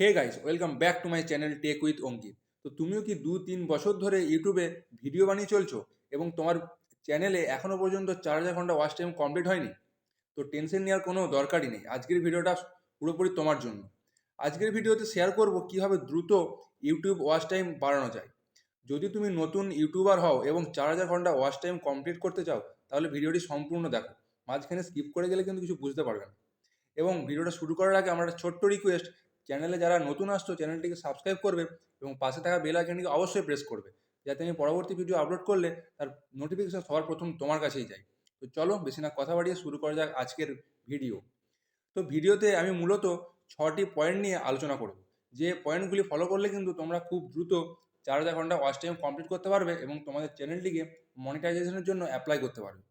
Hey guys welcome back to my channel tech with Ankit তো তুমিও কি দু তিন বছর ধরে ইউটিউবে ভিডিও বানিয়ে চলছো এবং তোমার চ্যানেলে এখনও পর্যন্ত চার হাজার ঘণ্টা ওয়াচ টাইম কমপ্লিট হয়নি? তো টেনশন নেওয়ার কোনো দরকারই নেই। আজকের ভিডিওটা পুরোপুরি তোমার জন্য। আজকের ভিডিওতে শেয়ার করব কীভাবে দ্রুত ইউটিউব ওয়াচ টাইম বাড়ানো যায়। যদি তুমি নতুন ইউটিউবার হও এবং চার হাজার ঘণ্টা ওয়াচ টাইম কমপ্লিট করতে চাও, তাহলে ভিডিওটি সম্পূর্ণ দেখো। মাঝখানে স্কিপ করে গেলে কিন্তু কিছু বুঝতে পারবে না। এবং ভিডিওটা শুরু করার আগে আমার একটা ছোট্ট রিকোয়েস্ট চ্যানেলে যারা নতুন আসছো, চ্যানেলটিকে সাবস্ক্রাইব করবে এবং পাশে থাকা বেল আইকনটিকে অবশ্যই প্রেস করবে, যাতে আমি পরবর্তী ভিডিও আপলোড করলে তার নোটিফিকেশন সবার প্রথম তোমার কাছেই যায়। তো চলো, বেশি না, কথা বাড়িয়ে শুরু করা যাক আজকের ভিডিও তো ভিডিওতে আমি মূলত ছটি পয়েন্ট নিয়ে আলোচনা করব। যে পয়েন্টগুলি ফলো করলে কিন্তু তোমরা খুব দ্রুত চার হাজার ঘণ্টা ওয়াচ টাইম কমপ্লিট করতে পারবে এবং তোমাদের চ্যানেলটিকে মনিটাইজেশনের জন্য অ্যাপ্লাই করতে পারবে।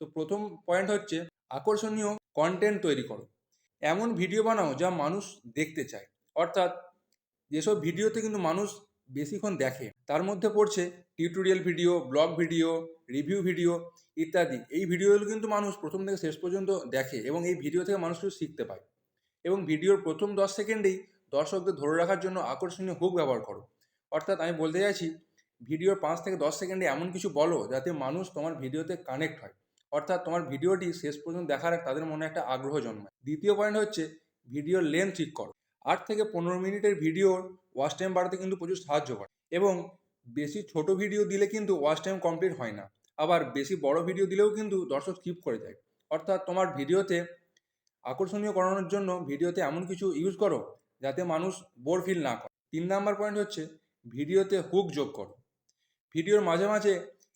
তো প্রথম পয়েন্ট হচ্ছে আকর্ষণীয় কন্টেন্ট তৈরি করো। এমন ভিডিও বানাও যা মানুষ দেখতে চায়। অর্থাৎ যেসব ভিডিওতে কিন্তু মানুষ বেশিক্ষণ দেখে, তার মধ্যে পড়ছে tutorial video blog video review video ইত্যাদি। এই ভিডিওগুলো কিন্তু মানুষ প্রথম থেকে শেষ পর্যন্ত দেখে এবং এই ভিডিও থেকে মানুষ কিছু শিখতে পায়। এবং ভিডিওর প্রথম দশ সেকেন্ডেই দর্শকদের ধরে রাখার জন্য আকর্ষণীয় হুক ব্যবহার করো। অর্থাৎ আমি বলতে চাইছি ভিডিওর পাঁচ থেকে দশ সেকেন্ডে এমন কিছু বলো যাতে মানুষ তোমার ভিডিওতে কানেক্ট হয়। অর্থাৎ তোমার ভিডিওটি শেষ পর্যন্ত দেখার তাদের মনে একটা আগ্রহ জন্মায়। দ্বিতীয় পয়েন্ট হচ্ছে ভিডিওর লেন্থ ঠিক করো। আট থেকে পনেরো মিনিটের ভিডিওর ওয়াচ টাইম বাড়াতে কিন্তু প্রচুর সাহায্য করে। এবং বেশি ছোট ভিডিও দিলে কিন্তু ওয়াচ টাইম কমপ্লিট হয় না। আবার বেশি বড় ভিডিও দিলেও কিন্তু দর্শক স্কিপ করে যায়। অর্থাৎ তোমার ভিডিওতে আকর্ষণীয় করানোর জন্য ভিডিওতে এমন কিছু ইউজ করো, যাতে মানুষ বোর ফিল না করে। তিন নাম্বার পয়েন্ট হচ্ছে ভিডিওতে হুক যোগ করো। ভিডিওর মাঝে মাঝে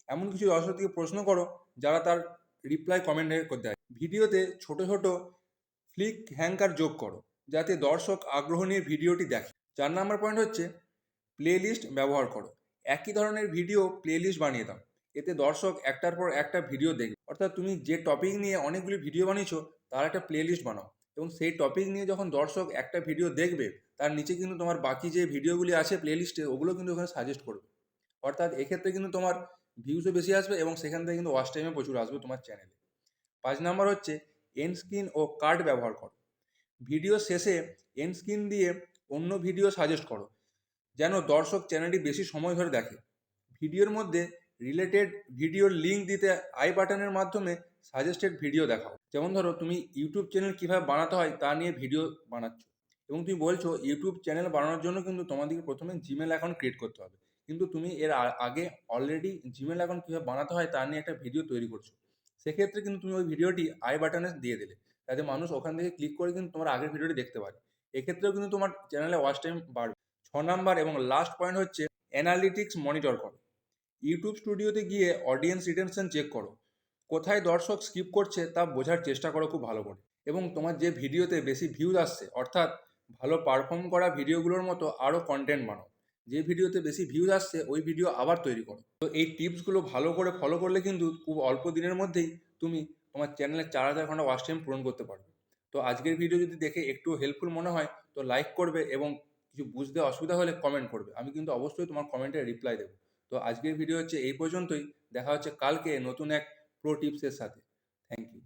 এমন কিছু দর্শককে প্রশ্ন করো, যারা তার রিপ্লাই কমেন্টে দেয় ভিডিওতে ছোট ছোট ফ্লিক হ্যাঙ্কার যোগ করো, যাতে দর্শক আগ্রহ নিয়ে ভিডিওটি দেখে। চার নাম্বার পয়েন্ট হচ্ছে প্লে লিস্ট ব্যবহার করো। একই ধরনের ভিডিও প্লে লিস্ট বানিয়ে দাও। এতে দর্শক একটার পর একটা ভিডিও দেখবে। অর্থাৎ তুমি যে টপিক নিয়ে অনেকগুলি ভিডিও বানিয়েছো, তার একটা প্লে লিস্ট বানাও। এবং সেই টপিক নিয়ে যখন দর্শক একটা ভিডিও দেখবে, তার নিচে কিন্তু তোমার বাকি যে ভিডিওগুলি আছে প্লে লিস্টে ওগুলো কিন্তু ওখানে সাজেস্ট করবে। অর্থাৎ এক্ষেত্রে কিন্তু তোমার ভিউসও বেশি আসবে এবং সেখান থেকে কিন্তু ওয়াচ টাইমে প্রচুর আসবে তোমার চ্যানেলে পাঁচ নাম্বার হচ্ছে এন স্ক্রিন ও কার্ড ব্যবহার করো। ভিডিও শেষে এন স্ক্রিন দিয়ে অন্য ভিডিও সাজেস্ট করো, যেন দর্শক চ্যানেলটি বেশি সময় ধরে দেখে। ভিডিওর মধ্যে রিলেটেড ভিডিওর লিঙ্ক দিতে আই বাটনের মাধ্যমে সাজেস্টেড ভিডিও দেখাও। যেমন ধরো তুমি ইউটিউব চ্যানেল কীভাবে বানাতে হয় তা নিয়ে ভিডিও বানাচ্ছ এবং তুমি বলছো ইউটিউব চ্যানেল বানানোর জন্য কিন্তু তোমাদেরকে প্রথমে জিমেল অ্যাকাউন্ট ক্রিয়েট করতে হবে। কিন্তু তুমি এর আগে অলরেডি জিমেল অ্যাকাউন্ট কীভাবে বানাতে হয় তা নিয়ে একটা ভিডিও তৈরি করছ। সেক্ষেত্রে কিন্তু তুমি ওই ভিডিওটি আই বাটনে দিয়ে দিলে। যাতে মানুষ ওখান থেকে ক্লিক করে কিন্তু তোমার আগের ভিডিওটি দেখতে পারে। এক্ষেত্রেও কিন্তু তোমার চ্যানেলে ওয়াচ টাইম বাড়বে। ছ নাম্বার এবং লাস্ট পয়েন্ট হচ্ছে অ্যানালিটিক্স মনিটর করো। ইউটিউব স্টুডিওতে গিয়ে অডিয়েন্স রিটেনশন চেক করো। কোথায় দর্শক স্কিপ করছে তা বোঝার চেষ্টা করো খুব ভালো করে। এবং তোমার যে ভিডিওতে বেশি ভিউজ আসছে, অর্থাৎ ভালো পারফর্ম করা ভিডিওগুলোর মতো আরও কন্টেন্ট বানাও। যে ভিডিওতে বেশি ভিউজ আসছে, ওই ভিডিও আবার তৈরি করো। তো এই টিপসগুলো ভালো করে ফলো করলে কিন্তু খুব অল্প দিনের মধ্যেই তুমি তোমার চ্যানেলে চার হাজার ঘণ্টা ওয়াচ টাইম পূরণ করতে পারবে। তো আজকের ভিডিও যদি দেখে একটু হেল্পফুল মনে হয়, তো লাইক করবে এবং কিছু বুঝতে অসুবিধা হলে কমেন্ট করবে। আমি কিন্তু অবশ্যই তোমার কমেন্টে রিপ্লাই দেবো। তো আজকের ভিডিও হচ্ছে এই পর্যন্তই। দেখা হচ্ছে কালকে নতুন এক প্রো টিপসের সাথে। Thank you